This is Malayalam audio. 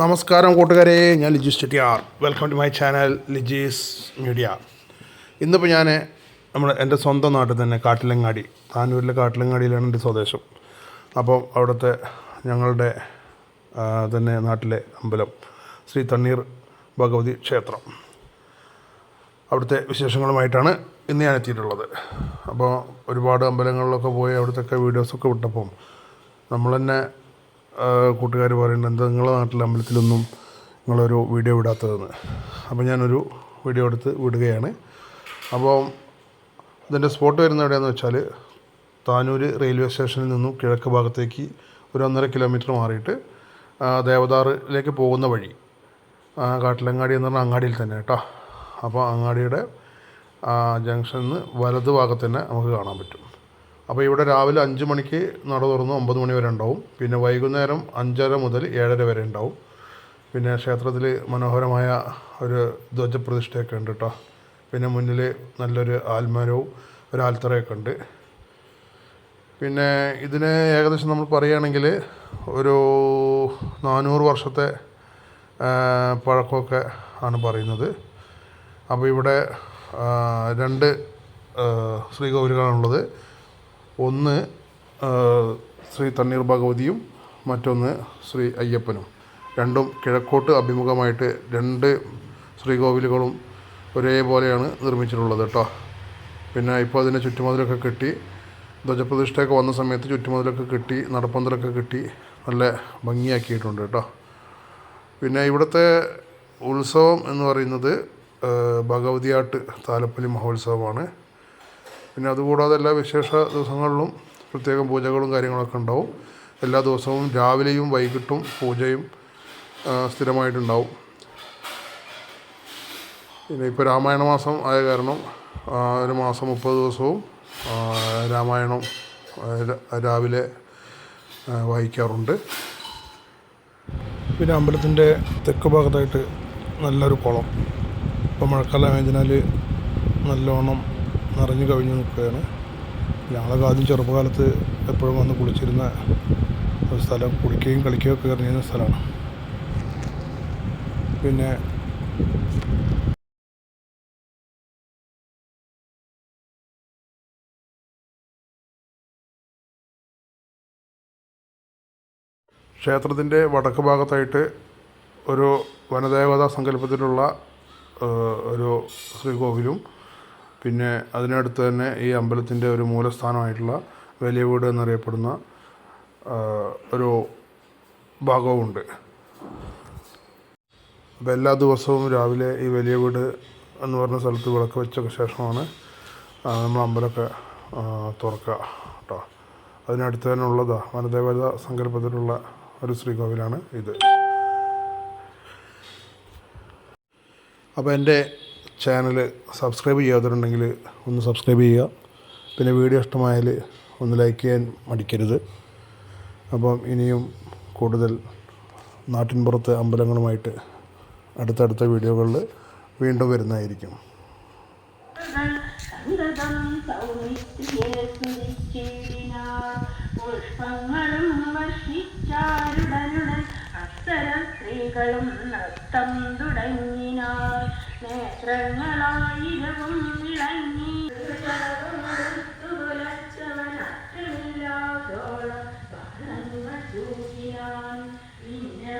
നമസ്കാരം കൂട്ടുകാരെ ഞാൻ Lijees Chettiar. Welcome to my channel Lijees media ഇന്നിപ്പോൾ ഞാൻ നമ്മൾ എന്റെ സ്വന്തം നാട്ടിൽ തന്നെ കാട്ടിലങ്ങാടി താനൂരിലെ കാട്ടിലങ്ങാടിയിലാണ് എന്റെ സ്വദേശം. അപ്പം അവിടുത്തെ ഞങ്ങളുടെ തന്നെ നാട്ടിലെ അമ്പലം ശ്രീ തണ്ണീർ ഭഗവതി ക്ഷേത്രം. അവിടുത്തെ വിശേഷങ്ങളുമായിട്ടാണ് ഇന്ന് ഞാൻ എത്തിയിട്ടുള്ളത്. അപ്പോൾ ഒരുപാട് അമ്പലങ്ങളിലൊക്കെ പോയി അവിടുത്തെ വീഡിയോസൊക്കെ വിട്ടപ്പം നമ്മൾ തന്നെ കൂട്ടുകാർ പറയുന്നുണ്ട് എന്താ നിങ്ങളുടെ നാട്ടിലെ അമ്പലത്തിലൊന്നും നിങ്ങളൊരു വീഡിയോ വിടാത്തതെന്ന്. അപ്പോൾ ഞാനൊരു വീഡിയോ എടുത്ത് വിടുകയാണ്. അപ്പോൾ ഇതിന്റെ സ്പോട്ട് വരുന്നത് എവിടെയാണെന്ന് വെച്ചാൽ താനൂർ റെയിൽവേ സ്റ്റേഷനിൽ നിന്നും കിഴക്ക് ഭാഗത്തേക്ക് ഒരു ഒന്നര കിലോമീറ്റർ മാറിയിട്ട് ദേവദാറിലേക്ക് പോകുന്ന വഴി കാട്ടിലങ്ങാടി എന്ന് പറഞ്ഞാൽ അങ്ങാടിയിൽ തന്നെ കേട്ടോ. അപ്പോൾ അങ്ങാടിയുടെ ജംഗ്ഷനിൽ നിന്ന് വലത് ഭാഗത്ത് തന്നെ നമുക്ക് കാണാൻ പറ്റും. അപ്പോൾ ഇവിടെ രാവിലെ അഞ്ച് മണിക്ക് നട തുറന്ന് ഒമ്പത് മണി വരെ ഉണ്ടാവും. പിന്നെ വൈകുന്നേരം അഞ്ചര മുതൽ ഏഴര വരെ ഉണ്ടാവും. പിന്നെ ക്ഷേത്രത്തിൽ മനോഹരമായ ഒരു ധ്വജപ്രതിഷ്ഠയൊക്കെ ഉണ്ട് കേട്ടോ. പിന്നെ മുന്നിൽ നല്ലൊരു ആൽമരവും ഒരു ആൽത്തറയൊക്കെ ഉണ്ട്. പിന്നെ ഇതിന് ഏകദേശം നമ്മൾ പറയുകയാണെങ്കിൽ ഒരു നാനൂറ് വർഷത്തെ പഴക്കമൊക്കെ ആണ് പറയുന്നത്. അപ്പോൾ ഇവിടെ രണ്ട് ശ്രീകോവിലുകളാണുള്ളത്. ഒന്ന് ശ്രീ തണ്ണീർ ഭഗവതിയും മറ്റൊന്ന് ശ്രീ അയ്യപ്പനും. രണ്ടും കിഴക്കോട്ട് അഭിമുഖമായിട്ട് രണ്ട് ശ്രീകോവിലുകളും ഒരേപോലെയാണ് നിർമ്മിച്ചിട്ടുള്ളത് കേട്ടോ. പിന്നെ ഇപ്പോൾ അതിന് ചുറ്റുമതിലൊക്കെ കെട്ടി ധ്വജപ്രതിഷ്ഠയൊക്കെ വന്ന സമയത്ത് ചുറ്റുമതിലൊക്കെ കെട്ടി നടപ്പന്തലൊക്കെ കെട്ടി നല്ല ഭംഗിയാക്കിയിട്ടുണ്ട് കേട്ടോ. പിന്നെ ഇവിടുത്തെ ഉത്സവം എന്ന് പറയുന്നത് ഭഗവതിയാട്ട് താലപ്പൊലി മഹോത്സവമാണ്. പിന്നെ അതുകൂടാതെ എല്ലാ വിശേഷ ദിവസങ്ങളിലും പ്രത്യേകം പൂജകളും കാര്യങ്ങളൊക്കെ ഉണ്ടാവും. എല്ലാ ദിവസവും രാവിലെയും വൈകിട്ടും പൂജയും സ്ഥിരമായിട്ടുണ്ടാവും. പിന്നെ ഇപ്പോൾ രാമായണ മാസം ആയ കാരണം ഒരു മാസം മുപ്പത് ദിവസവും രാമായണം രാവിലെ വായിക്കാറുണ്ട്. പിന്നെ അമ്പലത്തിന്റെ തെക്ക് ഭാഗത്തായിട്ട് നല്ലൊരു കുളം. ഇപ്പോൾ മഴക്കാലം കഴിഞ്ഞാൽ നല്ലോണം നിറഞ്ഞു കവിഞ്ഞു നിൽക്കുകയാണ്. ഞങ്ങളൊക്കെ ആദ്യം ചെറുപ്പകാലത്ത് എപ്പോഴും വന്ന് കുളിച്ചിരുന്ന ഒരു സ്ഥലം കുളിക്കുകയും കളിക്കുകയും ഒക്കെ ഇറങ്ങിയിരുന്ന സ്ഥലമാണ്. പിന്നെ ക്ഷേത്രത്തിന്റെ വടക്ക് ഭാഗത്തായിട്ട് ഒരു വനദേവതാ സങ്കല്പത്തിലുള്ള ഒരു ശ്രീകോവിലും പിന്നെ അതിനടുത്ത് തന്നെ ഈ അമ്പലത്തിന്റെ ഒരു മൂലസ്ഥാനമായിട്ടുള്ള വലിയ വീട് എന്നറിയപ്പെടുന്ന ഒരു ഭാഗവുമുണ്ട്. അപ്പോൾ എല്ലാ ദിവസവും രാവിലെ ഈ വലിയ വീട് എന്ന് പറഞ്ഞ സ്ഥലത്ത് വിളക്ക് വെച്ച ശേഷമാണ് നമ്മൾ അമ്പലമൊക്കെ തുറക്കുക കേട്ടോ. അതിനടുത്ത് തന്നെ ഉള്ളതാ വനദേവത സങ്കല്പത്തിലുള്ള ഒരു ശ്രീകോവിലാണ് ഇത്. അപ്പോൾ എന്റെ ചാനൽ സബ്സ്ക്രൈബ് ചെയ്യാത്തവരുണ്ടെങ്കിൽ ഒന്ന് സബ്സ്ക്രൈബ് ചെയ്യുക. പിന്നെ വീഡിയോ ഇഷ്ടമായാൽ ഒന്ന് ലൈക്ക് ചെയ്യാൻ മടിക്കരുത്. അപ്പം ഇനിയും കൂടുതൽ നാട്ടിൻപുറത്തെ അമ്പലങ്ങളുമായിട്ട് അടുത്തടുത്ത വീഡിയോകളിൽ വീണ്ടും വരുന്നതായിരിക്കും. പുഷ്പങ്ങളും വർഷിച്ചാരുടനുടൻ സ്ത്രീകളും നൃത്തം തുടങ്ങിനാർ നേത്രങ്ങളായിരവും വിളങ്ങി പുലച്ചവനറ്റമില്ലാതോളം വളങ്ങൾ തൂക്കിയാൻ പിന്നെ